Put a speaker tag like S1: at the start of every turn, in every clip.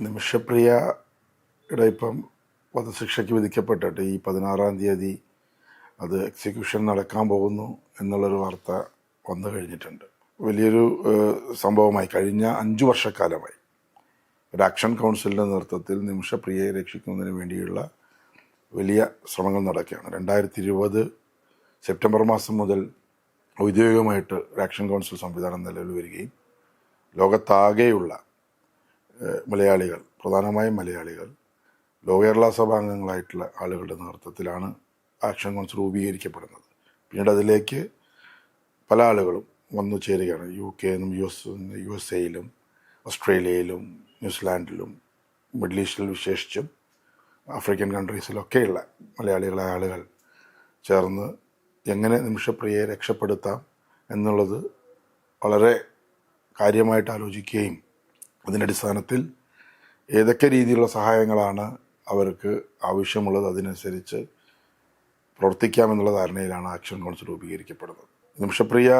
S1: നിമിഷപ്രിയയുടെ ഇപ്പം വധശിക്ഷയ്ക്ക് വിധിക്കപ്പെട്ടിട്ട് ഈ പതിനാറാം തീയതി അത് എക്സിക്യൂഷൻ നടക്കാൻ പോകുന്നു എന്നുള്ളൊരു വാർത്ത വന്നു കഴിഞ്ഞിട്ടുണ്ട്. വലിയൊരു സംഭവമായി. കഴിഞ്ഞ അഞ്ചു വർഷക്കാലമായി. ഒരു ആക്ഷൻ കൗൺസിലിന്റെ നേതൃത്വത്തിൽ നിമിഷപ്രിയയെ രക്ഷിക്കുന്നതിന് വേണ്ടിയുള്ള വലിയ ശ്രമങ്ങൾ നടക്കുകയാണ്. രണ്ടായിരത്തി ഇരുപത് സെപ്റ്റംബർ മാസം മുതൽ ഔദ്യോഗികമായിട്ട് ഒരു ആക്ഷൻ കൗൺസിൽ സംവിധാനം നിലവിൽ വരികയും ലോകത്താകെയുള്ള മലയാളികൾ പ്രധാനമായും മലയാളികൾ ലോ കേരള സഭ അംഗങ്ങളായിട്ടുള്ള ആളുകളുടെ നേതൃത്വത്തിലാണ് ആക്ഷൻ കൗൺസിൽ രൂപീകരിക്കപ്പെടുന്നത്. പിന്നീട് അതിലേക്ക് പല ആളുകളും വന്നു ചേരുകയാണ്. യു കെ നിന്നും യു എസ് യു എസ് എയിലും ഓസ്ട്രേലിയയിലും ന്യൂസിലാൻഡിലും മിഡിൽ ഈസ്റ്റിൽ വിശേഷിച്ചും ആഫ്രിക്കൻ കൺട്രീസിലൊക്കെയുള്ള മലയാളികളായ ആളുകൾ ചേർന്ന് എങ്ങനെ നിമിഷപ്രിയയെ രക്ഷപ്പെടുത്താം എന്നുള്ളത് വളരെ കാര്യമായിട്ട് ആലോചിക്കുകയും അതിന്റെ അടിസ്ഥാനത്തിൽ ഏതൊക്കെ രീതിയിലുള്ള സഹായങ്ങളാണ് അവർക്ക് ആവശ്യമുള്ളത് അതിനനുസരിച്ച് പ്രവർത്തിക്കാമെന്നുള്ള ധാരണയിലാണ് ആക്ഷൻ കൗൺസിൽ രൂപീകരിക്കപ്പെടുന്നത്. നിമിഷപ്രിയ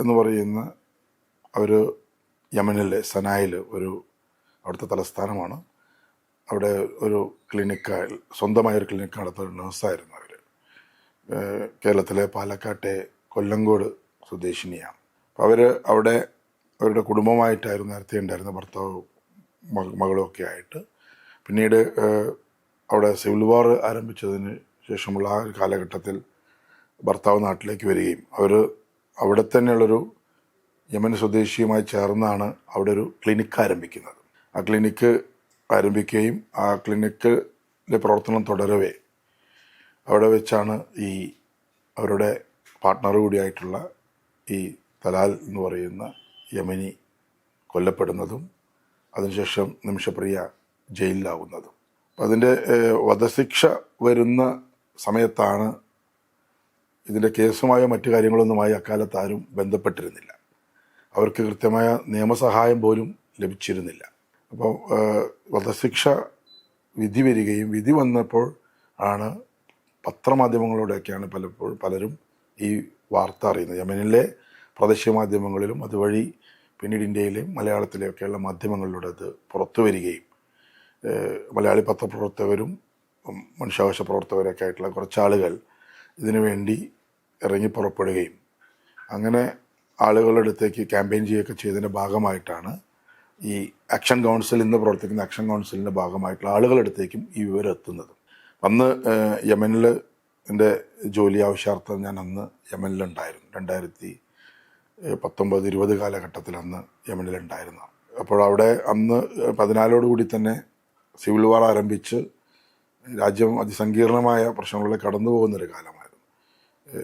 S1: എന്ന് പറയുന്ന അവർ യമനിലെ സനായിൽ ഒരു അവിടുത്തെ തലസ്ഥാനമാണ്. അവിടെ ഒരു ക്ലിനിക്ക് സ്വന്തമായ ഒരു ക്ലിനിക്ക് നടത്തുന്ന നഴ്സായിരുന്നു അവർ കേരളത്തിലെ പാലക്കാട്ടെ കൊല്ലങ്കോട് സ്വദേശിനിയാണ്. അവർ അവിടെ അവരുടെ കുടുംബമായിട്ടായിരുന്നു നേരത്തെ ഉണ്ടായിരുന്ന ഭർത്താവ് മക- മകളും ഒക്കെ ആയിട്ട്. പിന്നീട് അവിടെ സിവിൽ വാർ ആരംഭിച്ചതിന് ശേഷമുള്ള ആ കാലഘട്ടത്തിൽ ഭർത്താവ് നാട്ടിലേക്ക് വരികയും അവർ അവിടെ തന്നെയുള്ളൊരു യമൻ സ്വദേശിയുമായി ചേർന്നാണ് അവിടെ ഒരു ക്ലിനിക്ക് ആരംഭിക്കുന്നത്. ആ ക്ലിനിക്ക് ആരംഭിക്കുകയും ആ ക്ലിനിക്കിലെ പ്രവർത്തനം തുടരവേ അവിടെ വെച്ചാണ് ഈ അവരുടെ പാർട്ട്ണർ കൂടിയായിട്ടുള്ള ഈ തലാൽ എന്ന് പറയുന്ന യമനി കൊല്ലപ്പെടുന്നതും അതിനുശേഷം നിമിഷപ്രിയ ജയിലിലാവുന്നതും. അതിന്റെ വധശിക്ഷ വരുന്ന സമയത്താണ് ഇതിന്റെ കേസുമായോ മറ്റു കാര്യങ്ങളൊന്നുമായി അക്കാലത്ത് ആരും ബന്ധപ്പെട്ടിരുന്നില്ല. അവർക്ക് കൃത്യമായ നിയമസഹായം പോലും ലഭിച്ചിരുന്നില്ല. അപ്പോൾ വധശിക്ഷ വിധി വരികയും വിധി വന്നപ്പോൾ ആണ് പത്രമാധ്യമങ്ങളിലൂടെയൊക്കെയാണ് പലപ്പോഴും പലരും ഈ വാർത്ത അറിയുന്നത്. യമനിലെ പ്രാദേശിക മാധ്യമങ്ങളിലും അതുവഴി പിന്നീട് ഇന്ത്യയിലെയും മലയാളത്തിലെയൊക്കെയുള്ള മാധ്യമങ്ങളിലൂടെ അത് പുറത്തു വരികയും മലയാളി പത്രപ്രവർത്തകരും മനുഷ്യാവകാശ പ്രവർത്തകരൊക്കെ ആയിട്ടുള്ള കുറച്ച് ആളുകൾ ഇതിനു വേണ്ടി ഇറങ്ങി പുറപ്പെടുകയും അങ്ങനെ ആളുകളുടെ അടുത്തേക്ക് ക്യാമ്പയിൻ ചെയ്യുകയൊക്കെ ചെയ്തതിന്റെ ഭാഗമായിട്ടാണ് ഈ ആക്ഷൻ കൗൺസിൽ ഇന്ന് പ്രവർത്തിക്കുന്ന ആക്ഷൻ കൗൺസിലിന്റെ ഭാഗമായിട്ടുള്ള ആളുകളുടെ അടുത്തേക്കും ഈ വിവരം എത്തുന്നത്. അന്ന് യമനിൽ എന്റെ ജോലി ആവശ്യാർത്ഥം ഞാൻ അന്ന് യമനിലുണ്ടായിരുന്നു. രണ്ടായിരത്തി പത്തൊമ്പത് ഇരുപത് കാലഘട്ടത്തിൽ അന്ന് യമനിലുണ്ടായിരുന്നു. അപ്പോൾ അവിടെ അന്ന് പതിനാലോടുകൂടി തന്നെ സിവിൽ വാർ ആരംഭിച്ച് രാജ്യം അതിസങ്കീർണമായ പ്രശ്നങ്ങളിലൂടെ കടന്നു പോകുന്നൊരു കാലമായിരുന്നു.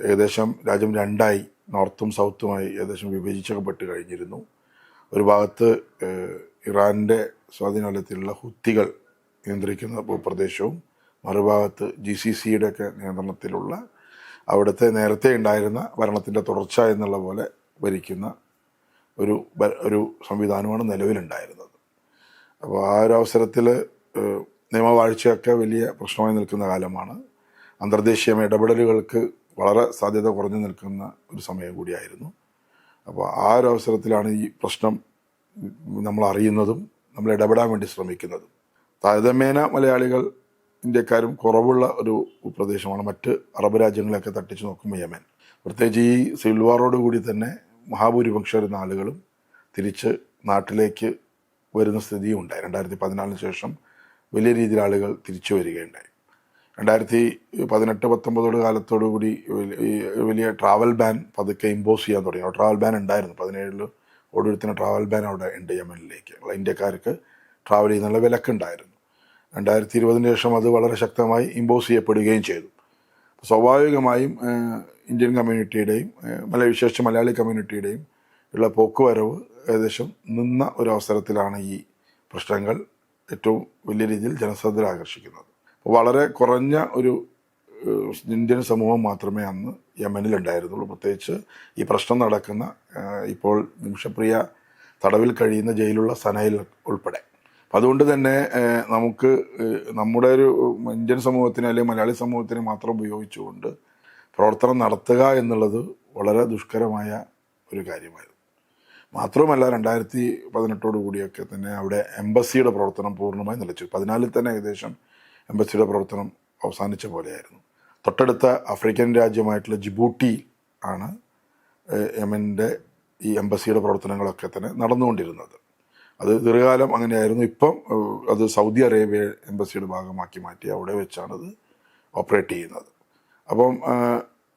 S1: ഏകദേശം രാജ്യം രണ്ടായി നോർത്തും സൗത്തുമായി ഏകദേശം വിഭജിച്ചപ്പെട്ട് കഴിഞ്ഞിരുന്നു. ഒരു ഭാഗത്ത് ഇറാന്റെ സ്വാധീനത്തിലുള്ള ഹുത്തികൾ നിയന്ത്രിക്കുന്ന ഭൂപ്രദേശവും മറുഭാഗത്ത് ജി സി സിയുടെയൊക്കെ നിയന്ത്രണത്തിലുള്ള അവിടുത്തെ നേരത്തെ ഉണ്ടായിരുന്ന ഭരണത്തിന്റെ തുടർച്ച എന്നുള്ള പോലെ ഭരിക്കുന്ന ഒരു ഒരു സംവിധാനമാണ് നിലവിലുണ്ടായിരുന്നത്. അപ്പോൾ ആ ഒരു അവസരത്തിൽ നിയമവാഴ്ചയൊക്കെ വലിയ പ്രശ്നമായി നിൽക്കുന്ന കാലമാണ്. അന്തർദേശീയ ഇടപെടലുകൾക്ക് വളരെ സാധ്യത കുറഞ്ഞു നിൽക്കുന്ന ഒരു സമയം കൂടിയായിരുന്നു. അപ്പോൾ ആ ഒരു അവസരത്തിലാണ് ഈ പ്രശ്നം നമ്മൾ അറിയുന്നതും നമ്മൾ ഇടപെടാൻ വേണ്ടി ശ്രമിക്കുന്നതും. താരതമ്യേന മലയാളികൾ ഇന്ത്യക്കാരും കുറവുള്ള ഒരു പ്രദേശമാണ്. മറ്റ് അറബ് രാജ്യങ്ങളെയൊക്കെ തട്ടിച്ചു നോക്കുമ്പോൾ യമൻ. പ്രത്യേകിച്ച് ഈ സിവിൽ വാറോട് കൂടി തന്നെ മഹാഭൂരിപക്ഷം വരുന്ന ആളുകളും തിരിച്ച് നാട്ടിലേക്ക് വരുന്ന സ്ഥിതിയും ഉണ്ടായി. രണ്ടായിരത്തി പതിനാലിന് ശേഷം വലിയ രീതിയിൽ ആളുകൾ തിരിച്ചു വരികയുണ്ടായി. രണ്ടായിരത്തി പതിനെട്ട് പത്തൊമ്പതോട് കാലത്തോടു കൂടി വലിയ ട്രാവൽ ബാൻ പതുക്കെ ഇമ്പോസ് ചെയ്യാൻ തുടങ്ങി. ട്രാവൽ ബാൻ ഉണ്ടായിരുന്നു. പതിനേഴിൽ ഓടിയെടുത്തിന് ട്രാവൽ ബാൻ അവിടെ ഉണ്ട് യമനിലേക്ക്. ഇന്ത്യക്കാർക്ക് ട്രാവൽ ചെയ്യുന്നുള്ള വിലക്കുണ്ടായിരുന്നു. രണ്ടായിരത്തി ഇരുപതിന് ശേഷം അത് വളരെ ശക്തമായി ഇമ്പോസ് ചെയ്യപ്പെടുകയും ചെയ്തു. സ്വാഭാവികമായും ഇന്ത്യൻ കമ്മ്യൂണിറ്റിയുടെയും മല വിശേഷിച്ച് മലയാളി കമ്മ്യൂണിറ്റിയുടെയും ഉള്ള പോക്കുവരവ് ഏകദേശം നിന്ന ഒരു അവസരത്തിലാണ് ഈ പ്രശ്നങ്ങൾ ഏറ്റവും വലിയ രീതിയിൽ ജനശ്രദ്ധ ആകർഷിക്കുന്നത്. വളരെ കുറഞ്ഞ ഒരു ഇന്ത്യൻ സമൂഹം മാത്രമേ അന്ന് യമനിൽ ഉണ്ടായിരുന്നുള്ളൂ. പ്രത്യേകിച്ച് ഈ പ്രശ്നം നടക്കുന്ന ഇപ്പോൾ നിമിഷപ്രിയ തടവിൽ കഴിയുന്ന ജയിലുള്ള സനയിൽ ഉൾപ്പെടെ. അതുകൊണ്ട് തന്നെ നമുക്ക് നമ്മുടെ ഒരു ഇന്ത്യൻ സമൂഹത്തിന് അല്ലെങ്കിൽ മലയാളി സമൂഹത്തിന് മാത്രം ഉപയോഗിച്ചുകൊണ്ട് പ്രവർത്തനം നടത്തുക എന്നുള്ളത് വളരെ ദുഷ്കരമായ ഒരു കാര്യമായിരുന്നു. മാത്രവുമല്ല രണ്ടായിരത്തി പതിനെട്ടോട് കൂടിയൊക്കെ തന്നെ അവിടെ എംബസിയുടെ പ്രവർത്തനം പൂർണമായി നിലച്ചു. പതിനാലിൽ തന്നെ ഏകദേശം എംബസിയുടെ പ്രവർത്തനം അവസാനിച്ച പോലെയായിരുന്നു. തൊട്ടടുത്ത ആഫ്രിക്കൻ രാജ്യമായിട്ടുള്ള ജിബൂട്ടി ആണ് യമന്റെ ഈ എംബസിയുടെ പ്രവർത്തനങ്ങളൊക്കെ തന്നെ നടന്നുകൊണ്ടിരുന്നത്. അത് ദീർഘകാലം അങ്ങനെയായിരുന്നു. ഇപ്പം അത് സൗദി അറേബ്യ എംബസിയുടെ ഭാഗമാക്കി മാറ്റി അവിടെ വെച്ചാണ് അത് ഓപ്പറേറ്റ് ചെയ്യുന്നത്. അപ്പം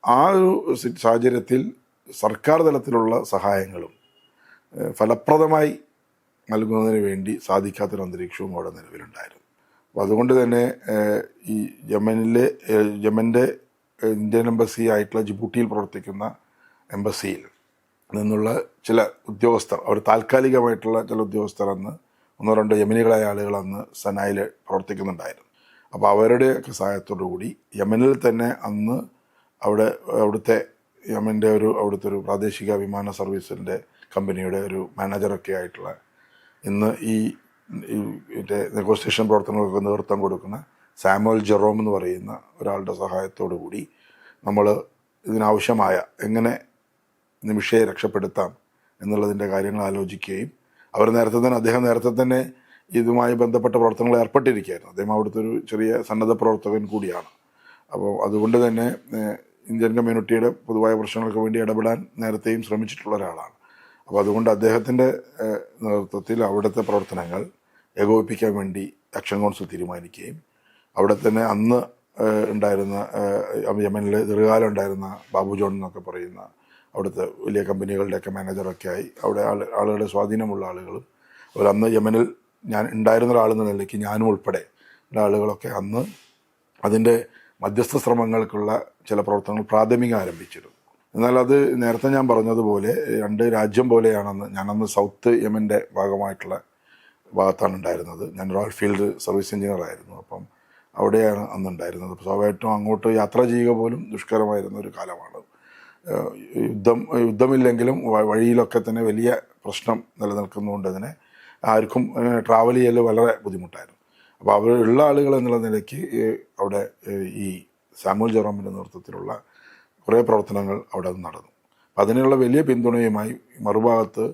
S1: ആ ഒരു സാഹചര്യത്തിൽ സർക്കാർ തലത്തിലുള്ള സഹായങ്ങളും ഫലപ്രദമായി നൽകുന്നതിന് വേണ്ടി സാധിക്കാത്തൊരു അന്തരീക്ഷവും അവിടെ നിലവിലുണ്ടായിരുന്നു. അപ്പോൾ അതുകൊണ്ട് തന്നെ ഈ യമനിലെ യമന്റെ ഇന്ത്യൻ എംബസി ആയിട്ടുള്ള ജിബൂട്ടിയിൽ പ്രവർത്തിക്കുന്ന എംബസിയിൽ നിന്നുള്ള ചില ഉദ്യോഗസ്ഥർ അവർ താൽക്കാലികമായിട്ടുള്ള ചില ഉദ്യോഗസ്ഥർ അന്ന് ഒന്നോ രണ്ടോ യമനികളായ ആളുകൾ അന്ന് സനായിൽ പ്രവർത്തിക്കുന്നുണ്ടായിരുന്നു. അപ്പോൾ അവരുടെയൊക്കെ സഹായത്തോടു കൂടി യമനിൽ തന്നെ അന്ന് അവിടെ അവിടുത്തെ യമന്റെ ഒരു അവിടുത്തെ ഒരു പ്രാദേശിക വിമാന സർവീസിന്റെ കമ്പനിയുടെ ഒരു മാനേജറൊക്കെ ആയിട്ടുള്ള ഇന്ന് ഈ മറ്റേ നെഗോസിയേഷൻ പ്രവർത്തനങ്ങൾക്ക് നേതൃത്വം കൊടുക്കുന്ന സാമുവൽ ജെറോം എന്ന് പറയുന്ന ഒരാളുടെ സഹായത്തോടു കൂടി നമ്മൾ ഇതിനാവശ്യമായ എങ്ങനെ നിമിഷയെ രക്ഷപ്പെടുത്താം എന്നുള്ളതിന്റെ കാര്യങ്ങൾ ആലോചിക്കുകയും അവർ നേരത്തെ തന്നെ അദ്ദേഹം നേരത്തെ തന്നെ ഇതുമായി ബന്ധപ്പെട്ട പ്രവർത്തനങ്ങൾ ഏർപ്പെട്ടിരിക്കുകയായിരുന്നു. അദ്ദേഹം അവിടുത്തെ ഒരു ചെറിയ സന്നദ്ധ പ്രവർത്തകൻ കൂടിയാണ്. അപ്പോൾ അതുകൊണ്ട് തന്നെ ഇന്ത്യൻ കമ്മ്യൂണിറ്റിയുടെ പൊതുവായ പ്രശ്നങ്ങൾക്ക് വേണ്ടി ഇടപെടാൻ നേരത്തെയും ശ്രമിച്ചിട്ടുള്ള ഒരാളാണ്. അപ്പോൾ അതുകൊണ്ട് അദ്ദേഹത്തിന്റെ നേതൃത്വത്തിൽ അവിടുത്തെ പ്രവർത്തനങ്ങൾ ഏകോപിപ്പിക്കാൻ വേണ്ടി ആക്ഷൻ കൗൺസിൽ തീരുമാനിക്കുകയും അവിടെ തന്നെ അന്ന് ഉണ്ടായിരുന്ന യമനിൽ ദീർഘകാലം ഉണ്ടായിരുന്ന ബാബു ജോൺ എന്നൊക്കെ പറയുന്ന അവിടുത്തെ വലിയ കമ്പനികളുടെയൊക്കെ മാനേജറൊക്കെ ആയി. അവിടെ ആൾ ആളുകളുടെ സ്വാധീനമുള്ള ആളുകളും. അതുപോലെ അന്ന് യമനിൽ ഞാൻ ഉണ്ടായിരുന്ന ഒരാളെന്ന നിലയ്ക്ക് ഞാനും ഉൾപ്പെടെ ആളുകളൊക്കെ അന്ന് അതിന്റെ മധ്യസ്ഥ ശ്രമങ്ങൾക്കുള്ള ചില പ്രവർത്തനങ്ങൾ പ്രാഥമികം ആരംഭിച്ചിരുന്നു. എന്നാൽ അത് നേരത്തെ ഞാൻ പറഞ്ഞതുപോലെ രണ്ട് രാജ്യം പോലെയാണെന്ന് ഞാനന്ന് സൗത്ത് യമന്റെ ഭാഗമായിട്ടുള്ള ഭാഗത്താണ് ഉണ്ടായിരുന്നത്. ഞാൻ റോയൽ ഫീൽഡ് സർവീസ് എഞ്ചിനീയർ ആയിരുന്നു അപ്പം അവിടെയാണ് അന്ന് ഉണ്ടായിരുന്നത് സ്വാഭാവികമായിട്ടും അങ്ങോട്ട് യാത്ര ചെയ്യുക പോലും ദുഷ്കരമായിരുന്ന ഒരു കാലമാണ്. യുദ്ധം യുദ്ധമില്ലെങ്കിലും വഴിയിലൊക്കെ തന്നെ വലിയ പ്രശ്നം നിലനിൽക്കുന്നതുകൊണ്ട് തന്നെ ആർക്കും ട്രാവൽ ചെയ്യൽ വളരെ ബുദ്ധിമുട്ടായിരുന്നു. അപ്പോൾ അവർ ഉള്ള ആളുകൾ എന്നുള്ള നിലയ്ക്ക് അവിടെ ഈ സാമുൽ ജെറോമിന്റെ നേതൃത്വത്തിലുള്ള കുറേ പ്രവർത്തനങ്ങൾ അവിടെ നടന്നു. അപ്പം അതിനുള്ള വലിയ പിന്തുണയുമായി മറുഭാഗത്ത്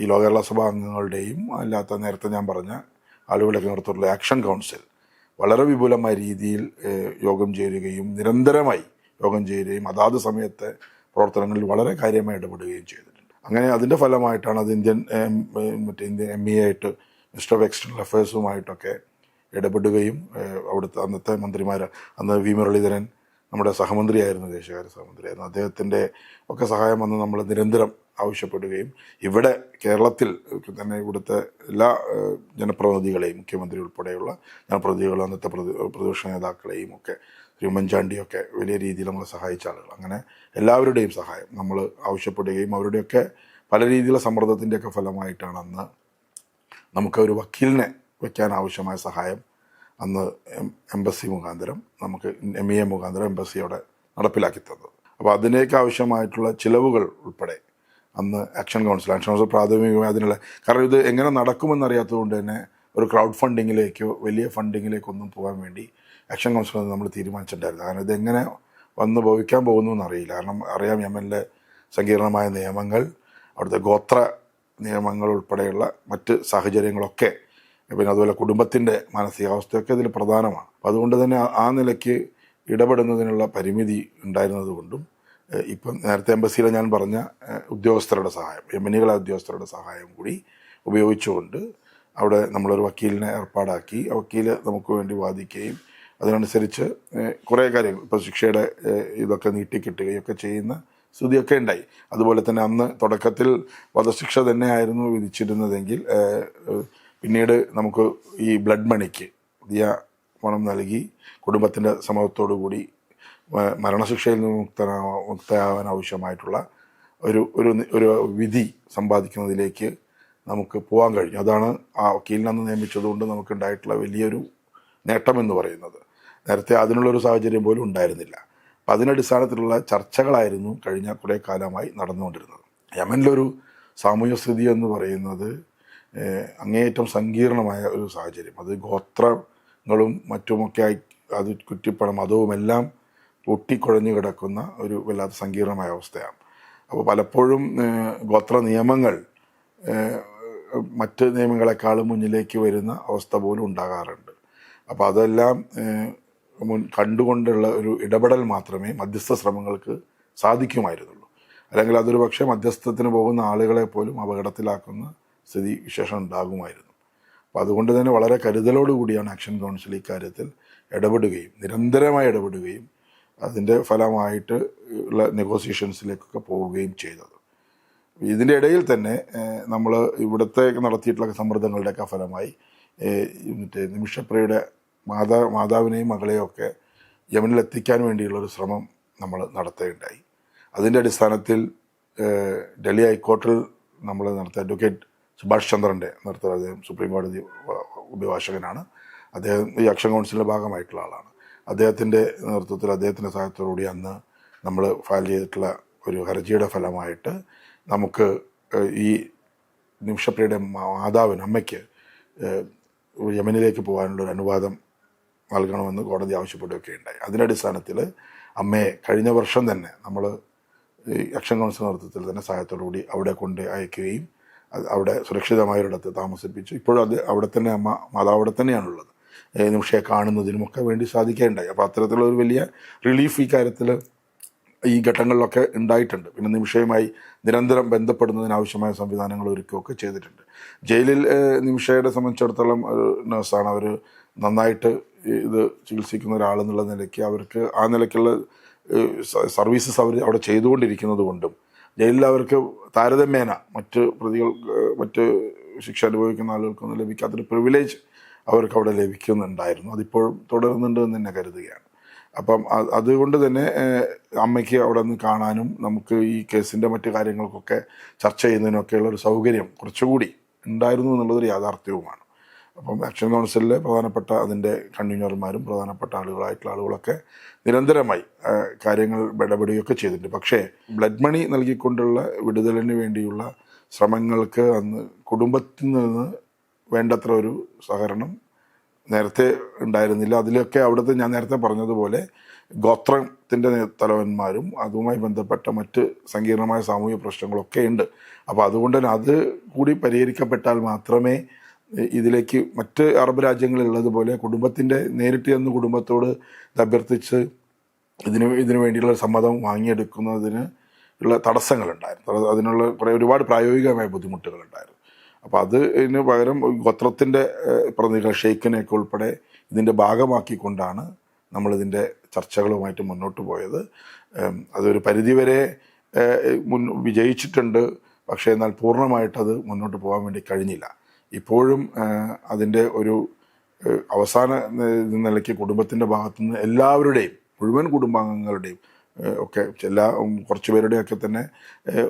S1: ഈ ലോകകേരള സഭാ അംഗങ്ങളുടെയും അല്ലാത്ത നേരത്തെ ഞാൻ പറഞ്ഞ ആളുകളുടെയൊക്കെ നേതൃത്വത്തിലുള്ള ആക്ഷൻ കൗൺസിൽ വളരെ വിപുലമായ രീതിയിൽ യോഗം ചേരുകയും നിരന്തരമായി യോഗം ചെയ്യുകയും അതാത് സമയത്തെ പ്രവർത്തനങ്ങളിൽ വളരെ കാര്യമായി ഇടപെടുകയും ചെയ്തിട്ടുണ്ട്. അങ്ങനെ അതിന്റെ ഫലമായിട്ടാണ് അത് ഇന്ത്യൻ മറ്റേ ഇന്ത്യൻ എം ഇ ആയിട്ട് മിനിസ്റ്റർ ഓഫ് എക്സ്റ്റേണൽ അഫയേഴ്സുമായിട്ടൊക്കെ ഇടപെടുകയും അവിടുത്തെ അന്നത്തെ മന്ത്രിമാർ അന്ന് വി മുരളീധരൻ നമ്മുടെ സഹമന്ത്രിയായിരുന്നു ദേശകാര്യ സഹമന്ത്രിയായിരുന്നു. അദ്ദേഹത്തിന്റെ ഒക്കെ സഹായം വന്ന് നമ്മൾ നിരന്തരം ആവശ്യപ്പെടുകയും ഇവിടെ കേരളത്തിൽ തന്നെ ഇവിടുത്തെ എല്ലാ ജനപ്രതിനിധികളെയും മുഖ്യമന്ത്രി ഉൾപ്പെടെയുള്ള ജനപ്രതിനിധികളും അന്നത്തെ പ്രതി പ്രതിപക്ഷ നേതാക്കളെയും ഒക്കെ ശ്രീ ഉമ്മൻചാണ്ടിയൊക്കെ വലിയ രീതിയിൽ നമ്മളെ സഹായിച്ച ആളുകൾ. അങ്ങനെ എല്ലാവരുടെയും സഹായം നമ്മൾ ആവശ്യപ്പെടുകയും അവരുടെയൊക്കെ പല രീതിയിലുള്ള സമ്മർദ്ദത്തിന്റെയൊക്കെ ഫലമായിട്ടാണ് അന്ന് നമുക്ക് ഒരു വക്കീലിനെ വയ്ക്കാൻ ആവശ്യമായ സഹായം അന്ന് എംബസി മുഖാന്തരം നമുക്ക് എം ഇ എ മുഖാന്തരം എംബസിയോടെ നടപ്പിലാക്കി തന്നത്. അപ്പോൾ അതിനേക്ക് ആവശ്യമായിട്ടുള്ള ചിലവുകൾ ഉൾപ്പെടെ അന്ന് ആക്ഷൻ കൗൺസിൽ ആക്ഷൻ കൗൺസിൽ പ്രാഥമികമായി അതിനുള്ള കാരണം ഇത് എങ്ങനെ നടക്കുമെന്നറിയാത്തതുകൊണ്ട് തന്നെ ഒരു ക്രൗഡ് ഫണ്ടിങ്ങിലേക്കോ വലിയ ഫണ്ടിങ്ങിലേക്കൊന്നും പോകാൻ വേണ്ടി ആക്ഷൻ കൗൺസിൽ നമ്മൾ തീരുമാനിച്ചിട്ടുണ്ടായിരുന്നു. കാരണം ഇതെങ്ങനെ വന്ന് ഭവിക്കാൻ പോകുന്നു എന്നറിയില്ല. കാരണം അറിയാം യമനിലെ സങ്കീർണമായ നിയമങ്ങൾ അവിടുത്തെ ഗോത്ര നിയമങ്ങൾ ഉൾപ്പെടെയുള്ള മറ്റ് സാഹചര്യങ്ങളൊക്കെ പിന്നെ അതുപോലെ കുടുംബത്തിന്റെ മാനസികാവസ്ഥയൊക്കെ ഇതിൽ പ്രധാനമാണ്. അപ്പം അതുകൊണ്ട് തന്നെ ആ- നിലയ്ക്ക് ഇടപെടുന്നതിനുള്ള പരിമിതി ഉണ്ടായിരുന്നത് കൊണ്ടും ഇപ്പം നേരത്തെ എംബസിയിലെ ഞാൻ പറഞ്ഞ ഉദ്യോഗസ്ഥരുടെ സഹായം യമനികളെ ഉദ്യോഗസ്ഥരുടെ സഹായം കൂടി ഉപയോഗിച്ചുകൊണ്ട് അവിടെ നമ്മളൊരു വക്കീലിനെ ഏർപ്പാടാക്കി ആ വക്കീൽ നമുക്ക് വേണ്ടി വാദിക്കുകയും അതിനനുസരിച്ച് കുറേ കാര്യങ്ങൾ. ഇപ്പോൾ ശിക്ഷയുടെ ഇതൊക്കെ നീട്ടിക്കിട്ടുകയൊക്കെ ചെയ്യുന്ന സ്ഥിതിയൊക്കെ ഉണ്ടായി. അതുപോലെ തന്നെ അന്ന് തുടക്കത്തിൽ വധശിക്ഷ തന്നെയായിരുന്നു വിധിച്ചിരുന്നതെങ്കിൽ പിന്നീട് നമുക്ക് ഈ ബ്ലഡ് മണിക്ക് പുതിയ പണം നൽകി കുടുംബത്തിന്റെ സമൂഹത്തോടു കൂടി മരണശിക്ഷയിൽ നിന്ന് മുക്തനാ മുക്തയാവാൻ ആവശ്യമായിട്ടുള്ള ഒരു ഒരു ഒരു വിധി സമ്പാദിക്കുന്നതിലേക്ക് നമുക്ക് പോകാൻ കഴിഞ്ഞു. അതാണ് ആ വക്കീലിനെ അന്ന് നിയമിച്ചതുകൊണ്ട് നമുക്കുണ്ടായിട്ടുള്ള വലിയൊരു നേട്ടമെന്ന് പറയുന്നത്. നേരത്തെ അതിനുള്ളൊരു സാഹചര്യം പോലും ഉണ്ടായിരുന്നില്ല. അപ്പം അതിനടിസ്ഥാനത്തിലുള്ള ചർച്ചകളായിരുന്നു കഴിഞ്ഞ കുറേ കാലമായി നടന്നുകൊണ്ടിരുന്നത്. യമനിലൊരു സാമൂഹ്യ സ്ഥിതി എന്ന് പറയുന്നത് അങ്ങേയറ്റം സങ്കീർണമായ ഒരു സാഹചര്യം. അത് ഗോത്രങ്ങളും മറ്റുമൊക്കെ ആയി അത് കുറ്റിപ്പണം മതവുമെല്ലാം പൊട്ടിക്കുഴഞ്ഞു കിടക്കുന്ന ഒരു വല്ലാത്ത സങ്കീർണമായ അവസ്ഥയാണ്. അപ്പോൾ പലപ്പോഴും ഗോത്ര നിയമങ്ങൾ മറ്റ് നിയമങ്ങളെക്കാളും മുന്നിലേക്ക് വരുന്ന അവസ്ഥ പോലും ഉണ്ടാകാറുണ്ട്. അപ്പോൾ അതെല്ലാം മുൻ കണ്ടുകൊണ്ടുള്ള ഒരു ഇടപെടൽ മാത്രമേ മധ്യസ്ഥ ശ്രമങ്ങൾക്ക് സാധിക്കുമായിരുന്നുള്ളൂ. അല്ലെങ്കിൽ അതൊരു പക്ഷേ മധ്യസ്ഥത്തിന് പോകുന്ന ആളുകളെ പോലും അപകടത്തിലാക്കുന്ന സ്ഥിതി വിശേഷം ഉണ്ടാകുമായിരുന്നു. അപ്പോൾ അതുകൊണ്ട് തന്നെ വളരെ കരുതലോടുകൂടിയാണ് ആക്ഷൻ കൗൺസിൽ ഇക്കാര്യത്തിൽ ഇടപെടുകയും നിരന്തരമായി ഇടപെടുകയും അതിന്റെ ഫലമായിട്ട് ഉള്ള നെഗോസിയേഷൻസിലേക്കൊക്കെ പോവുകയും ചെയ്തത്. ഇതിന്റെ ഇടയിൽ തന്നെ നമ്മൾ ഇവിടുത്തെ നടത്തിയിട്ടുള്ള സമ്മർദ്ദങ്ങളുടെയൊക്കെ ഫലമായി മറ്റേ നിമിഷപ്രിയയുടെ മാതാ മാതാവിനെയും മകളെയും ഒക്കെ യമനിലെത്തിക്കാൻ വേണ്ടിയുള്ളൊരു ശ്രമം നമ്മൾ നടത്തുകയുണ്ടായി. അതിന്റെ അടിസ്ഥാനത്തിൽ ഡൽഹി ഹൈക്കോർട്ടിൽ നമ്മൾ നടത്തിയ അഡ്വക്കേറ്റ് സുഭാഷ് ചന്ദ്രന്റെ നേതൃത്വത്തിൽ അദ്ദേഹം സുപ്രീം കോടതി അഭിഭാഷകനാണ് അദ്ദേഹം ഈ ആക്ഷൻ കൗൺസിലിന്റെ ഭാഗമായിട്ടുള്ള ആളാണ്. അദ്ദേഹത്തിന്റെ നേതൃത്വത്തിൽ അദ്ദേഹത്തിന്റെ സഹായത്തോടുകൂടി അന്ന് നമ്മൾ ഫയൽ ചെയ്തിട്ടുള്ള ഒരു ഹർജിയുടെ ഫലമായിട്ട് നമുക്ക് ഈ നിമിഷപ്രിയുടെ മാതാവിന് അമ്മയ്ക്ക് യമനിലേക്ക് പോകാനുള്ള ഒരു അനുവാദം നൽകണമെന്ന് കോടതി ആവശ്യപ്പെടുകയൊക്കെ ഉണ്ടായി അതിന്റെ അടിസ്ഥാനത്തിൽ അമ്മയെ കഴിഞ്ഞ വർഷം തന്നെ നമ്മൾ അക്ഷൻ കൗൺസിൽ നേതൃത്വത്തിൽ തന്നെ സഹായത്തോടുകൂടി അവിടെ കൊണ്ട് അയക്കുകയും അവിടെ സുരക്ഷിതമായൊരിടത്ത് താമസിപ്പിച്ചു. ഇപ്പോഴും അത് അവിടെ തന്നെ അമ്മ മാതാവ് അവിടെ തന്നെയാണുള്ളത്. നിമിഷയെ കാണുന്നതിനുമൊക്കെ വേണ്ടി സാധിക്കുകയുണ്ടായി. അപ്പോൾ അത്തരത്തിലുള്ള ഒരു വലിയ റിലീഫ് ഈ കാര്യത്തിൽ ഈ ഘട്ടങ്ങളിലൊക്കെ ഉണ്ടായിട്ടുണ്ട്. പിന്നെ നിമിഷയുമായി നിരന്തരം ബന്ധപ്പെടുന്നതിനാവശ്യമായ സംവിധാനങ്ങൾ ഒരുക്കുകയൊക്കെ ചെയ്തിട്ടുണ്ട്. ജയിലിൽ നിമിഷയുടെ നിമിഷയെ സംബന്ധിച്ചിടത്തോളം ഒരു നഴ്സാണ് അവർ നന്നായിട്ട് ഇത് ചികിത്സിക്കുന്ന ഒരാളെന്നുള്ള നിലയ്ക്ക് അവർക്ക് ആ നിലയ്ക്കുള്ള സർവീസസ് അവർ അവിടെ ചെയ്തുകൊണ്ടിരിക്കുന്നത് കൊണ്ടും ജയിലിൽ അവർക്ക് താരതമ്യേന മറ്റ് പ്രതികൾ മറ്റ് ശിക്ഷ അനുഭവിക്കുന്ന ആളുകൾക്കൊന്നും ലഭിക്കാത്തൊരു പ്രിവിലേജ് അവർക്ക് അവിടെ ലഭിക്കുന്നുണ്ടായിരുന്നു. അതിപ്പോഴും തുടരുന്നുണ്ട് എന്ന് തന്നെ കരുതുകയാണ്. അപ്പം അതുകൊണ്ട് തന്നെ അമ്മയ്ക്ക് അവിടെ നിന്ന് കാണാനും നമുക്ക് ഈ കേസിന്റെ മറ്റു കാര്യങ്ങൾക്കൊക്കെ ചർച്ച ചെയ്യുന്നതിനൊക്കെയുള്ള ഒരു സൗകര്യം കുറച്ചുകൂടി ഉണ്ടായിരുന്നു എന്നുള്ളതൊരു യാഥാർത്ഥ്യവുമാണ്. അപ്പം ആക്ഷൻ കൗൺസിലിലെ പ്രധാനപ്പെട്ട അതിന്റെ കൺവീനർമാരും പ്രധാനപ്പെട്ട ആളുകളായിട്ടുള്ള ആളുകളൊക്കെ നിരന്തരമായി കാര്യങ്ങൾ ഇടപെടുകയൊക്കെ ചെയ്തിട്ടുണ്ട്. പക്ഷേ ബ്ലഡ് മണി നൽകിക്കൊണ്ടുള്ള വിടുതലിന് വേണ്ടിയുള്ള ശ്രമങ്ങൾക്ക് അന്ന് കുടുംബത്തിൽ നിന്ന് വേണ്ടത്ര ഒരു സഹകരണം നേരത്തെ ഉണ്ടായിരുന്നില്ല. അതിലൊക്കെ അവിടുത്തെ ഞാൻ നേരത്തെ പറഞ്ഞതുപോലെ ഗോത്രത്തിന്റെ തലവന്മാരും അതുമായി ബന്ധപ്പെട്ട മറ്റ് സങ്കീർണമായ സാമൂഹിക പ്രശ്നങ്ങളൊക്കെ ഉണ്ട്. അപ്പോൾ അതുകൊണ്ട് തന്നെ അത് കൂടി പരിഹരിക്കപ്പെട്ടാൽ മാത്രമേ ഇതിലേക്ക് മറ്റ് അറബ് രാജ്യങ്ങളിലുള്ളതുപോലെ കുടുംബത്തിന്റെ നേരിട്ട് ചെന്ന് കുടുംബത്തോട് അഭ്യർത്ഥിച്ച് ഇതിന് ഇതിനു വേണ്ടിയുള്ള സമ്മതം വാങ്ങിയെടുക്കുന്നതിന് ഉള്ള തടസ്സങ്ങളുണ്ടായിരുന്നു. അതിനുള്ള കുറേ ഒരുപാട് പ്രായോഗികമായ ബുദ്ധിമുട്ടുകളുണ്ടായിരുന്നു. അപ്പോൾ അതിന് പകരം ഗോത്രത്തിന്റെ പ്രതിനിധികൾ ഷെയ്ഖിനെയൊക്കെ ഉൾപ്പെടെ ഇതിന്റെ ഭാഗമാക്കിക്കൊണ്ടാണ് നമ്മളിതിന്റെ ചർച്ചകളുമായിട്ട് മുന്നോട്ട് പോയത്. അതൊരു പരിധിവരെ മുൻ വിജയിച്ചിട്ടുണ്ട്. പക്ഷേ എന്നാൽ പൂർണമായിട്ടത് മുന്നോട്ട് പോകാൻ വേണ്ടി കഴിഞ്ഞില്ല. ഇപ്പോഴും അതിന്റെ ഒരു അവസാന നിലയ്ക്ക് കുടുംബത്തിന്റെ ഭാഗത്തുനിന്ന് എല്ലാവരുടെയും മുഴുവൻ കുടുംബാംഗങ്ങളുടെയും ഒക്കെ എല്ലാ കുറച്ച് പേരുടെയൊക്കെ തന്നെ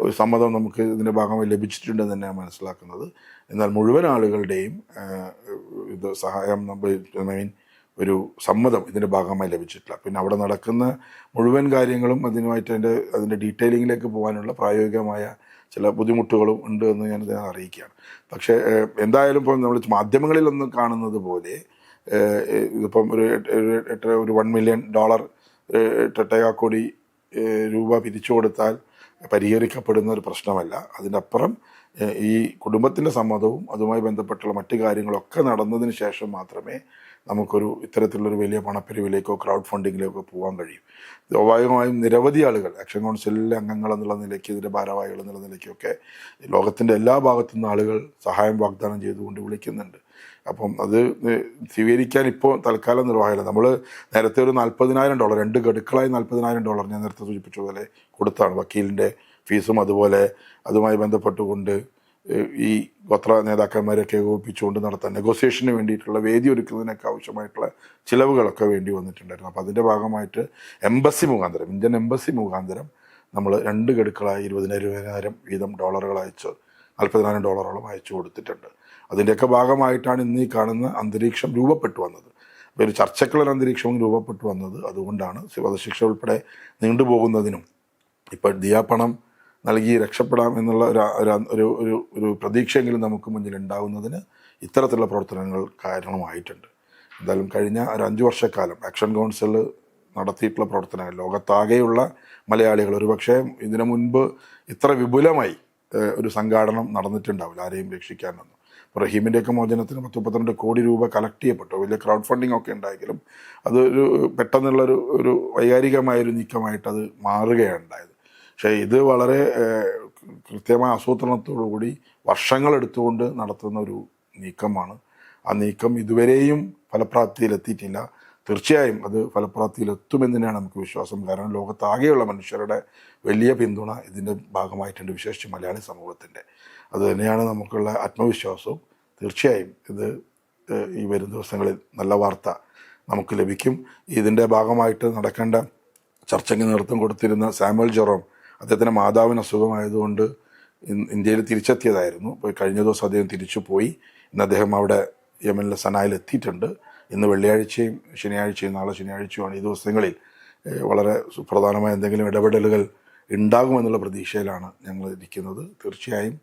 S1: ഒരു സമ്മതം നമുക്ക് ഇതിന്റെ ഭാഗമായി ലഭിച്ചിട്ടുണ്ടെന്ന് തന്നെയാണ് മനസ്സിലാക്കുന്നത്. എന്നാൽ മുഴുവൻ ആളുകളുടെയും ഇത് സഹായം നമ്മൾ മീൻ ഒരു സമ്മതം ഇതിന്റെ ഭാഗമായി ലഭിച്ചിട്ടില്ല. പിന്നെ അവിടെ നടക്കുന്ന മുഴുവൻ കാര്യങ്ങളും അതിനുമായിട്ട് അതിന്റെ അതിന്റെ ഡീറ്റെയിലിങ്ങിലേക്ക് പോകാനുള്ള പ്രായോഗികമായ ചില ബുദ്ധിമുട്ടുകളും ഉണ്ട് എന്ന് ഞാൻ ഇതിനെ അറിയിക്കുകയാണ്. പക്ഷേ എന്തായാലും ഇപ്പോൾ നമ്മൾ മാധ്യമങ്ങളിലൊന്നും കാണുന്നത് പോലെ ഇതിപ്പം ഒരു എട്ട് ഒരു വൺ മില്യൺ ഡോളർ ടെട്ടയാ കോടി രൂപ പിരിച്ചു കൊടുത്താൽ പരിഹരിക്കപ്പെടുന്ന ഒരു പ്രശ്നമല്ല. ഏഹ്, ഈ കുടുംബത്തിന്റെ സമ്മതവും അതുമായി ബന്ധപ്പെട്ടുള്ള മറ്റു കാര്യങ്ങളൊക്കെ നടന്നതിന് ശേഷം മാത്രമേ നമുക്കൊരു ഇത്തരത്തിലുള്ളൊരു വലിയ പണപ്പിരിവിലേക്കോ ക്രൗഡ് ഫണ്ടിങ്ങിലേക്കോ പോകാൻ കഴിയും. സ്വാഭാവികമായും നിരവധി ആളുകൾ ആക്ഷൻ കൗൺസിലിലെ അംഗങ്ങൾ എന്നുള്ള നിലയ്ക്ക് ഇതിന്റെ ഭാരവാഹികൾ എന്നുള്ള നിലയ്ക്കൊക്കെ ലോകത്തിന്റെ എല്ലാ ഭാഗത്തു നിന്ന് ആളുകൾ സഹായം വാഗ്ദാനം ചെയ്തുകൊണ്ട് വിളിക്കുന്നുണ്ട്. അപ്പം അത് സ്വീകരിക്കാൻ ഇപ്പോൾ തൽക്കാലം നിർവാഹമില്ല. നമ്മൾ നേരത്തെ ഒരു നാൽപ്പതിനായിരം ഡോളർ രണ്ട് ഗഡുക്കളായി നാൽപ്പതിനായിരം ഡോളർ ഞാൻ നേരത്തെ സൂചിപ്പിച്ചതുപോലെ കൊടുത്താണ് വക്കീലിന്റെ ഫീസും അതുപോലെ അതുമായി ബന്ധപ്പെട്ടുകൊണ്ട് ഈ ഗോത്ര നേതാക്കന്മാരെയൊക്കെ ഏകോപിപ്പിച്ചുകൊണ്ട് നടത്താൻ നെഗോസിയേഷന് വേണ്ടിയിട്ടുള്ള വേദി ഒരുക്കുന്നതിനൊക്കെ ആവശ്യമായിട്ടുള്ള ചിലവുകളൊക്കെ വേണ്ടി വന്നിട്ടുണ്ടായിരുന്നു. അപ്പോൾ അതിന്റെ ഭാഗമായിട്ട് എംബസി മുഖാന്തരം ഇന്ത്യൻ എംബസി മുഖാന്തരം നമ്മൾ രണ്ട് ഗഡുക്കളായി ഇരുപതിനായിരം വീതം ഡോളറുകൾ അയച്ച് നാൽപ്പതിനായിരം ഡോളറോളം അയച്ചു കൊടുത്തിട്ടുണ്ട്. അതിന്റെയൊക്കെ ഭാഗമായിട്ടാണ് ഇന്ന് ഈ കാണുന്ന അന്തരീക്ഷം രൂപപ്പെട്ടു വന്നത്. അപ്പോൾ ഒരു ചർച്ചക്കുള്ള അന്തരീക്ഷവും രൂപപ്പെട്ടു വന്നത് അതുകൊണ്ടാണ്. വധശിക്ഷ ഉൾപ്പെടെ നീണ്ടുപോകുന്നതിനും ഇപ്പോൾ ദിയാപണം നൽകി രക്ഷപ്പെടാം എന്നുള്ള ഒരു ഒരു- ഒരു പ്രതീക്ഷയെങ്കിലും നമുക്ക് മുന്നിൽ ഉണ്ടാകുന്നതിന് ഇത്തരത്തിലുള്ള പ്രവർത്തനങ്ങൾ കാരണമായിട്ടുണ്ട്. എന്തായാലും കഴിഞ്ഞ ഒരു അഞ്ച് വർഷക്കാലം ആക്ഷൻ കൗൺസിൽ നടത്തിയിട്ടുള്ള പ്രവർത്തനങ്ങൾ ലോകത്താകെയുള്ള മലയാളികൾ ഒരുപക്ഷെ ഇതിനു മുൻപ് ഇത്ര വിപുലമായി ഒരു സംഘാടനം നടന്നിട്ടുണ്ടാവില്ല ആരെയും രക്ഷിക്കാനൊന്നും. റഹീമിന്റെയൊക്കെ മോചനത്തിന് പത്ത് മുപ്പത്തിരണ്ട് കോടി രൂപ കളക്ട് ചെയ്യപ്പെട്ടു. വലിയ ക്രൗഡ് ഫണ്ടിങ് ഒക്കെ ഉണ്ടായെങ്കിലും അതൊരു പെട്ടെന്നുള്ളൊരു ഒരു വൈകാരികമായൊരു നീക്കമായിട്ട് അത് മാറുകയാണ് ഉണ്ടായത്. പക്ഷേ ഇത് വളരെ കൃത്യമായ ആസൂത്രണത്തോടുകൂടി വർഷങ്ങളെടുത്തുകൊണ്ട് നടത്തുന്ന ഒരു നീക്കമാണ്. ആ നീക്കം ഇതുവരെയും ഫലപ്രാപ്തിയിലെത്തിയിട്ടില്ല. തീർച്ചയായും അത് ഫലപ്രാപ്തിയിലെത്തുമെന്നതിനാണ് നമുക്ക് വിശ്വാസം. കാരണം ലോകത്താകെയുള്ള മനുഷ്യരുടെ വലിയ പിന്തുണ ഇതിന്റെ ഭാഗമായിട്ടുണ്ട് വിശേഷിച്ച് മലയാളി സമൂഹത്തിന്റെ. അതുതന്നെയാണ് നമുക്കുള്ള ആത്മവിശ്വാസവും. തീർച്ചയായും ഇത് ഈ വരും ദിവസങ്ങളിൽ നല്ല വാർത്ത നമുക്ക് ലഭിക്കും. ഇതിന്റെ ഭാഗമായിട്ട് നടക്കേണ്ട ചർച്ചയ്ക്ക് നേതൃത്വം കൊടുത്തിരുന്ന സാമുവൽ ജെറോം അദ്ദേഹത്തിന്റെ മാതാവിന് അസുഖമായതുകൊണ്ട് ഇന്ത്യയിൽ തിരിച്ചെത്തിയതായിരുന്നു. പോയി കഴിഞ്ഞ ദിവസം അദ്ദേഹം തിരിച്ചു പോയി. ഇന്ന് അദ്ദേഹം അവിടെ യമനിലെ സനായിൽ എത്തിയിട്ടുണ്ട് ഇന്ന് വെള്ളിയാഴ്ചയും ശനിയാഴ്ചയും നാളെ ശനിയാഴ്ചയുമാണ് ഈ ദിവസങ്ങളിൽ വളരെ സുപ്രധാനമായ എന്തെങ്കിലും ഇടപെടലുകൾ ഉണ്ടാകുമെന്നുള്ള പ്രതീക്ഷയിലാണ് ഞങ്ങൾ ഇരിക്കുന്നത്. തീർച്ചയായും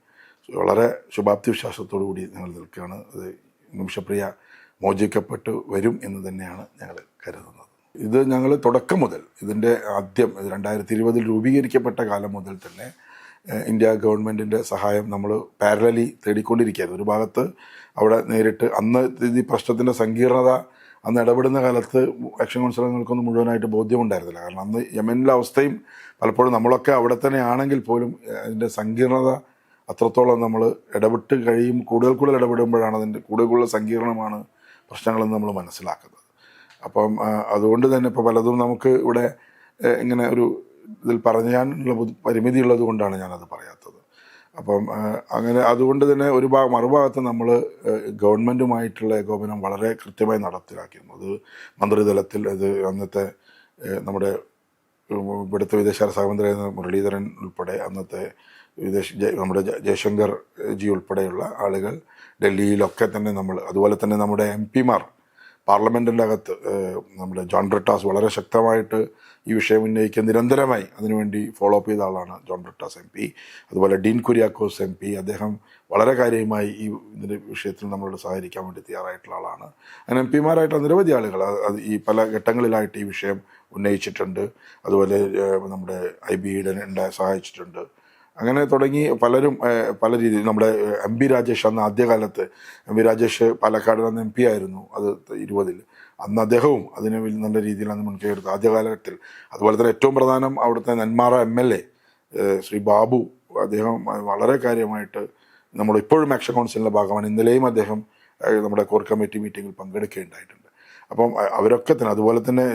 S1: വളരെ ശുഭാപ്തി വിശ്വാസത്തോടു കൂടി ഞങ്ങൾ നിൽക്കുകയാണ്. അത് നിമിഷപ്രിയ മോചിക്കപ്പെട്ട് വരും എന്ന് തന്നെയാണ് ഞങ്ങൾ കരുതുന്നത്. ഇത് ഞങ്ങൾ തുടക്കം മുതൽ ഇതിന്റെ ആദ്യം രണ്ടായിരത്തി ഇരുപതിൽ രൂപീകരിക്കപ്പെട്ട കാലം മുതൽ തന്നെ ഇന്ത്യ ഗവൺമെന്റിന്റെ സഹായം നമ്മൾ പാരലലി തേടിക്കൊണ്ടിരിക്കുകയായിരുന്നു. ഒരു ഭാഗത്ത് അവിടെ നേരിട്ട് അന്ന് ഈ പ്രശ്നത്തിന്റെ സങ്കീർണത അന്ന് ഇടപെടുന്ന കാലത്ത് ആക്ഷൻ കൗൺസിലർകൾക്കൊന്നും മുഴുവനായിട്ട് ബോധ്യമുണ്ടായിരുന്നില്ല. കാരണം അന്ന് യമനിലെ അവസ്ഥയും പലപ്പോഴും നമ്മളൊക്കെ അവിടെ തന്നെ ആണെങ്കിൽ പോലും അതിന്റെ സങ്കീർണത അത്രത്തോളം നമ്മൾ ഇടപെട്ട് കഴിയും കൂടുതൽ കൂടുതൽ ഇടപെടുമ്പോഴാണ് അതിന്റെ കൂടുതൽ കൂടുതൽ സങ്കീർണമാണ് പ്രശ്നങ്ങളെന്ന് നമ്മൾ മനസ്സിലാക്കുന്നത്. അപ്പം അതുകൊണ്ട് തന്നെ ഇപ്പോൾ പലതും നമുക്ക് ഇവിടെ ഇങ്ങനെ ഒരു ഇതിൽ പറഞ്ഞാനുള്ള പരിമിതിയുള്ളത് കൊണ്ടാണ് ഞാനത് പറയാത്തത്. അപ്പം അങ്ങനെ അതുകൊണ്ട് തന്നെ ഒരു ഭാഗം മറുഭാഗത്ത് നമ്മൾ ഗവൺമെന്റുമായിട്ടുള്ള ഏകോപനം വളരെ കൃത്യമായി നടപ്പിലാക്കിയിരുന്നു. അത് മന്ത്രിതലത്തിൽ അത് അന്നത്തെ നമ്മുടെ ഇവിടുത്തെ വിദേശകാര്യ സഹമന്ത്രിയായിരുന്ന മുരളീധരൻ ഉൾപ്പെടെ അന്നത്തെ വിദേശ നമ്മുടെ ജയശങ്കർ ജി ഉൾപ്പെടെയുള്ള ആളുകൾ ഡൽഹിയിലൊക്കെ തന്നെ നമ്മൾ അതുപോലെ തന്നെ നമ്മുടെ എം പിമാർ പാർലമെന്റിന്റെ അകത്ത് നമ്മുടെ ജോൺ ബ്രിട്ടാസ് വളരെ ശക്തമായിട്ട് ഈ വിഷയം ഉന്നയിക്കാൻ നിരന്തരമായി അതിനുവേണ്ടി ഫോളോ അപ്പ് ചെയ്ത ആളാണ് ജോൺ ബ്രിട്ടാസ് എം പി. അതുപോലെ ഡീൻ കുര്യാക്കോസ് എം പി. അദ്ദേഹം വളരെ കാര്യമായി ഈ ഇതിന്റെ വിഷയത്തിൽ നമ്മളോട് സഹകരിക്കാൻ വേണ്ടി തയ്യാറായിട്ടുള്ള ആളാണ്. അങ്ങനെ എം പിമാരായിട്ടുള്ള നിരവധി ആളുകൾ അത് ഈ പല ഘട്ടങ്ങളിലായിട്ട് ഈ വിഷയം ഉന്നയിച്ചിട്ടുണ്ട്. അതുപോലെ നമ്മുടെ ഐ ബി ഈഡനെ സഹായിച്ചിട്ടുണ്ട്. അങ്ങനെ തുടങ്ങി പലരും പല രീതിയിൽ. നമ്മുടെ എം പി രാജേഷ് അന്ന് ആദ്യകാലത്ത് എം പി രാജേഷ് പാലക്കാട് അന്ന് എം പി ആയിരുന്നു അത് ഇരുപതിൽ. അന്ന് അദ്ദേഹവും അതിന് നല്ല രീതിയിൽ അന്ന് മുൻകൈ എടുത്തു. ആദ്യകാലഘട്ടത്തിൽ അതുപോലെ തന്നെ ഏറ്റവും പ്രധാനം അവിടുത്തെ Nenmara M L A Shri Babu അദ്ദേഹം വളരെ കാര്യമായിട്ട് നമ്മൾ ഇപ്പോഴും ആക്ഷൻ കൗൺസിലിന്റെ ഭാഗമാണ്. ഇന്നലെയും അദ്ദേഹം നമ്മുടെ കോർ കമ്മിറ്റി മീറ്റിങ്ങിൽ പങ്കെടുക്കുകയുണ്ടായിട്ടുണ്ട്. അപ്പം അവരൊക്കെ തന്നെ അതുപോലെ തന്നെ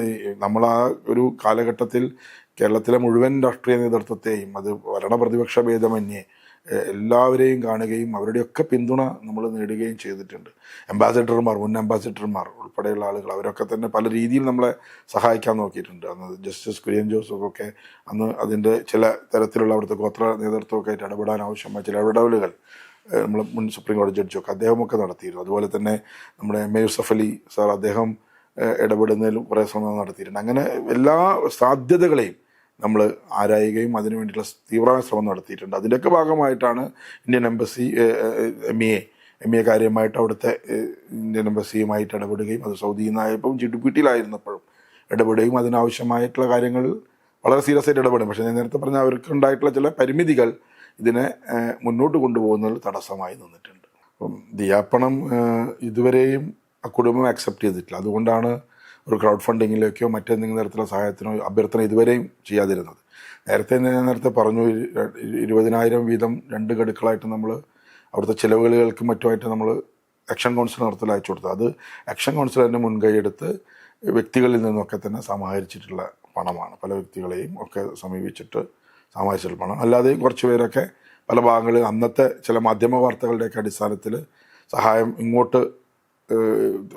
S1: നമ്മൾ ആ ഒരു കാലഘട്ടത്തിൽ കേരളത്തിലെ മുഴുവൻ രാഷ്ട്രീയ നേതൃത്വത്തെയും അത് ഭരണപ്രതിപക്ഷ ഭേദമന്യേ എല്ലാവരെയും കാണുകയും അവരുടെയൊക്കെ പിന്തുണ നമ്മൾ നേടുകയും ചെയ്തിട്ടുണ്ട്. അംബാസിഡർമാർ മുൻ അംബാസിഡർമാർ ഉൾപ്പെടെയുള്ള ആളുകൾ അവരൊക്കെ തന്നെ പല രീതിയിൽ നമ്മളെ സഹായിക്കാൻ നോക്കിയിട്ടുണ്ട്. അന്ന് ജസ്റ്റിസ് കുര്യൻ ജോസഫൊക്കെ അന്ന് അതിന്റെ ചില തരത്തിലുള്ള അവിടുത്തെ ഗോത്ര നേതൃത്വമൊക്കെ ആയിട്ട് ഇടപെടാൻ ആവശ്യമായ ചില ഇടപെടലുകൾ നമ്മൾ മുൻ സുപ്രീം കോടതി ജഡ്ജൊക്കെ അദ്ദേഹമൊക്കെ നടത്തിയിരുന്നു. അതുപോലെ തന്നെ നമ്മുടെ M A Yusuf Ali sir അദ്ദേഹം ഇടപെടുന്നതിലും കുറേ ശ്രമം നടത്തിയിട്ടുണ്ട്. അങ്ങനെ എല്ലാ സാധ്യതകളെയും നമ്മൾ ആരായുകയും അതിനു വേണ്ടിയിട്ടുള്ള തീവ്രമായ ശ്രമം നടത്തിയിട്ടുണ്ട്. അതിന്റെയൊക്കെ ഭാഗമായിട്ടാണ് Indian embassy M E A M A കാര്യമായിട്ട് അവിടുത്തെ ഇന്ത്യൻ എംബസിയുമായിട്ട് ഇടപെടുകയും അത് സൗദിയിൽ നിന്നായപ്പം ജി ഡി പി ടിയിലായിരുന്നപ്പോഴും ഇടപെടുകയും അതിനാവശ്യമായിട്ടുള്ള കാര്യങ്ങൾ വളരെ സീരിയസ് ആയിട്ട് ഇടപെടും. പക്ഷേ ഞാൻ നേരത്തെ പറഞ്ഞ അവർക്ക് ഉണ്ടായിട്ടുള്ള ചില പരിമിതികൾ ഇതിനെ മുന്നോട്ട് കൊണ്ടുപോകുന്നതിൽ തടസ്സമായി നിന്നിട്ടുണ്ട്. അപ്പം ദിയാപ്പണം ഇതുവരെയും ആ കുടുംബം അക്സെപ്റ്റ് ചെയ്തിട്ടില്ല. അതുകൊണ്ടാണ് ഒരു ക്രൗഡ് ഫണ്ടിങ്ങിലേക്കോ മറ്റെന്തെങ്കിലും തരത്തിലുള്ള സഹായത്തിനോ അഭ്യർത്ഥന ഇതുവരെയും ചെയ്യാതിരുന്നത്. നേരത്തെ ഞാൻ നേരത്തെ പറഞ്ഞു ഇരു- ഇരുപതിനായിരം വീതം രണ്ട് ഗഡുക്കളായിട്ട് നമ്മൾ അവിടുത്തെ ചിലവുകൾക്കും മറ്റുമായിട്ട് നമ്മൾ ആക്ഷൻ കൗൺസിൽ നടത്തൽ അയച്ചു കൊടുത്തു അത് ആക്ഷൻ തന്നെ മുൻകൈയെടുത്ത് വ്യക്തികളിൽ നിന്നൊക്കെ തന്നെ സമാഹരിച്ചിട്ടുള്ള പണമാണ്. പല വ്യക്തികളെയും ഒക്കെ സമീപിച്ചിട്ട് സമാഹരിച്ചിട്ടുള്ള പണം. അല്ലാതെ കുറച്ച് പേരൊക്കെ പല ഭാഗങ്ങളിൽ അന്നത്തെ ചില മാധ്യമ വാർത്തകളുടെയൊക്കെ അടിസ്ഥാനത്തിൽ സഹായം ഇങ്ങോട്ട്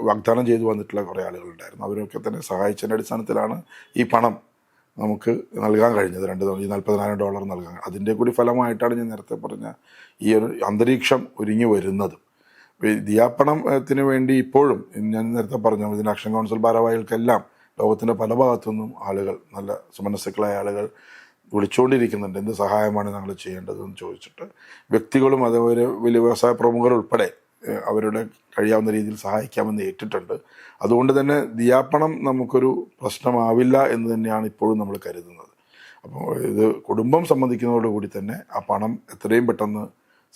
S1: വാഗ്ദാനം ചെയ്തു വന്നിട്ടുള്ള കുറേ ആളുകളുണ്ടായിരുന്നു. അവരൊക്കെ തന്നെ സഹായിച്ചതിന്റെ അടിസ്ഥാനത്തിലാണ് ഈ പണം നമുക്ക് നൽകാൻ കഴിഞ്ഞത്. രണ്ട് ഈ നാൽപ്പതിനായിരം ഡോളർ നൽകാൻ. അതിന്റെ കൂടി ഫലമായിട്ടാണ് ഞാൻ നേരത്തെ പറഞ്ഞ ഈ ഒരു അന്തരീക്ഷം ഒരുങ്ങി വരുന്നത്. ദിയാപ്പണത്തിന് വേണ്ടി ഇപ്പോഴും ഞാൻ നേരത്തെ പറഞ്ഞു ഇതിന്റെ ആക്ഷൻ കൗൺസിൽ ഭാരവാഹികൾക്കെല്ലാം ലോകത്തിന്റെ പല ഭാഗത്തുനിന്നും ആളുകൾ നല്ല സുമനസ്സുക്കളായ ആളുകൾ വിളിച്ചുകൊണ്ടിരിക്കുന്നുണ്ട്. എന്ത് സഹായമാണ് ഞങ്ങൾ ചെയ്യേണ്ടതെന്ന് ചോദിച്ചിട്ട് വ്യക്തികളും അതേപോലെ വലിയ വ്യവസായ പ്രമുഖർ ഉൾപ്പെടെ അവരുടെ കഴിയാവുന്ന രീതിയിൽ സഹായിക്കാമെന്ന് ഏറ്റിട്ടുണ്ട്. അതുകൊണ്ട് തന്നെ ദിയാപ്പണം നമുക്കൊരു പ്രശ്നമാവില്ല എന്ന് തന്നെയാണ് ഇപ്പോഴും നമ്മൾ കരുതുന്നത്. അപ്പോൾ ഇത് കുടുംബം സംബന്ധിക്കുന്നതോടുകൂടി തന്നെ ആ പണം എത്രയും പെട്ടെന്ന്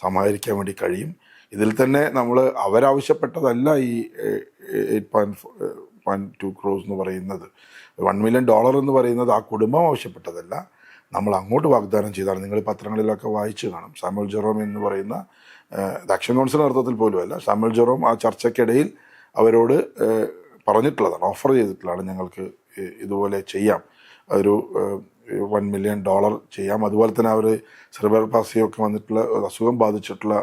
S1: സമാഹരിക്കാൻ വേണ്ടി കഴിയും. ഇതിൽ തന്നെ നമ്മൾ അവരാവശ്യപ്പെട്ടതല്ല ഈ eight point point two crores എന്ന് പറയുന്നത്. വൺ മില്യൺ ഡോളർ എന്ന് പറയുന്നത് ആ കുടുംബം ആവശ്യപ്പെട്ടതല്ല. നമ്മൾ അങ്ങോട്ട് വാഗ്ദാനം ചെയ്താണ്. നിങ്ങൾ പത്രങ്ങളിലൊക്കെ വായിച്ചു കാണും. സാമുൽ ജെറോം എന്ന് പറയുന്ന ദക്ഷിണ കൗൺസിൽ നേതൃത്വത്തിൽ പോലുമല്ല. സാമുൽ ജെറോം ആ ചർച്ചയ്ക്കിടയിൽ അവരോട് പറഞ്ഞിട്ടുള്ളതാണ് ഓഫർ ചെയ്തിട്ടുള്ളതാണ് ഞങ്ങൾക്ക് ഇതുപോലെ ചെയ്യാം. ഒരു വൺ മില്യൺ ഡോളർ ചെയ്യാം. അതുപോലെ തന്നെ അവർ സെർബർ പാസിയൊക്കെ വന്നിട്ടുള്ള അസുഖം ബാധിച്ചിട്ടുള്ള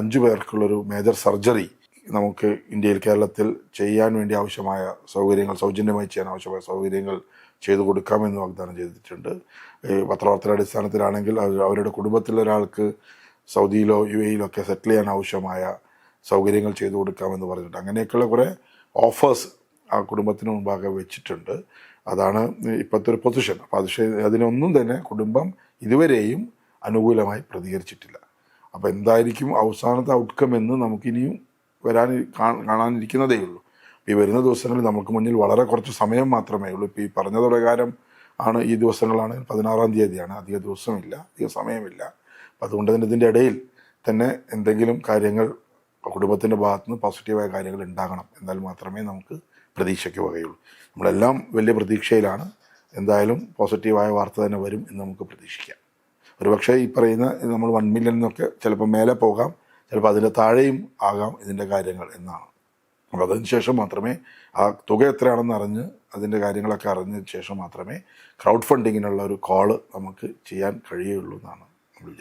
S1: അഞ്ചു പേർക്കുള്ളൊരു മേജർ സർജറി നമുക്ക് ഇന്ത്യയിൽ കേരളത്തിൽ ചെയ്യാൻ വേണ്ടി ആവശ്യമായ സൗകര്യങ്ങൾ സൗജന്യമായി ചെയ്യാൻ ആവശ്യമായ സൗകര്യങ്ങൾ ചെയ്തു കൊടുക്കാമെന്ന് വാഗ്ദാനം ചെയ്തിട്ടുണ്ട്. പത്രവാർത്തയുടെ അടിസ്ഥാനത്തിലാണെങ്കിൽ അവരുടെ കുടുംബത്തിലെ ഒരാൾക്ക് സൗദിയിലോ യു എയിലോ ഒക്കെ സെറ്റിൽ ചെയ്യാൻ ആവശ്യമായ സൗകര്യങ്ങൾ ചെയ്തു കൊടുക്കാമെന്ന് പറഞ്ഞിട്ട് അങ്ങനെയൊക്കെയുള്ള കുറേ ഓഫേഴ്സ് ആ കുടുംബത്തിന് മുമ്പാകെ വെച്ചിട്ടുണ്ട്. അതാണ് ഇപ്പോഴത്തെ ഒരു പൊസിഷൻ അപ്പോൾ അത് അതിനൊന്നും തന്നെ കുടുംബം ഇതുവരെയും അനുകൂലമായി പ്രതികരിച്ചിട്ടില്ല. അപ്പോൾ എന്തായിരിക്കും അവസാനത്തെ ഔട്ട്കം എന്ന് നമുക്കിനിയും വരാൻ കാണാനിരിക്കുന്നതേ ഉള്ളൂ. ഈ വരുന്ന ദിവസങ്ങളിൽ നമുക്ക് മുന്നിൽ വളരെ കുറച്ച് സമയം മാത്രമേ ഉള്ളൂ. ഇപ്പോൾ ഈ പറഞ്ഞത് പ്രകാരം ആണ് ഈ ദിവസങ്ങളാണ് പതിനാറാം തീയതിയാണ്. അധിക ദിവസമില്ല അധിക സമയമില്ല. അതുകൊണ്ട് തന്നെ ഇതിന്റെ ഇടയിൽ തന്നെ എന്തെങ്കിലും കാര്യങ്ങൾ കുടുംബത്തിന്റെ ഭാഗത്തു നിന്ന് പോസിറ്റീവായ കാര്യങ്ങൾ ഉണ്ടാകണം. എന്നാൽ മാത്രമേ നമുക്ക് പ്രതീക്ഷയ്ക്ക് വകയുള്ളൂ. നമ്മളെല്ലാം വലിയ പ്രതീക്ഷയിലാണ്. എന്തായാലും പോസിറ്റീവായ വാർത്ത തന്നെ വരും എന്ന് നമുക്ക് പ്രതീക്ഷിക്കാം. ഒരുപക്ഷെ ഈ പറയുന്ന നമ്മൾ വൺ മില്യൺ എന്നൊക്കെ ചിലപ്പോൾ മേലെ പോകാം ചിലപ്പോൾ അതിന്റെ താഴെയും ആകാം ഇതിന്റെ കാര്യങ്ങൾ എന്നാണ്. അപ്പോൾ അതിന് ശേഷം മാത്രമേ ആ തുക എത്രയാണെന്ന് അറിഞ്ഞ് അതിന്റെ കാര്യങ്ങളൊക്കെ അറിഞ്ഞതിന് ശേഷം മാത്രമേ ക്രൗഡ് ഫണ്ടിങ്ങിനുള്ള ഒരു കോൾ നമുക്ക് ചെയ്യാൻ കഴിയുള്ളൂ എന്നാണ് നമ്മൾ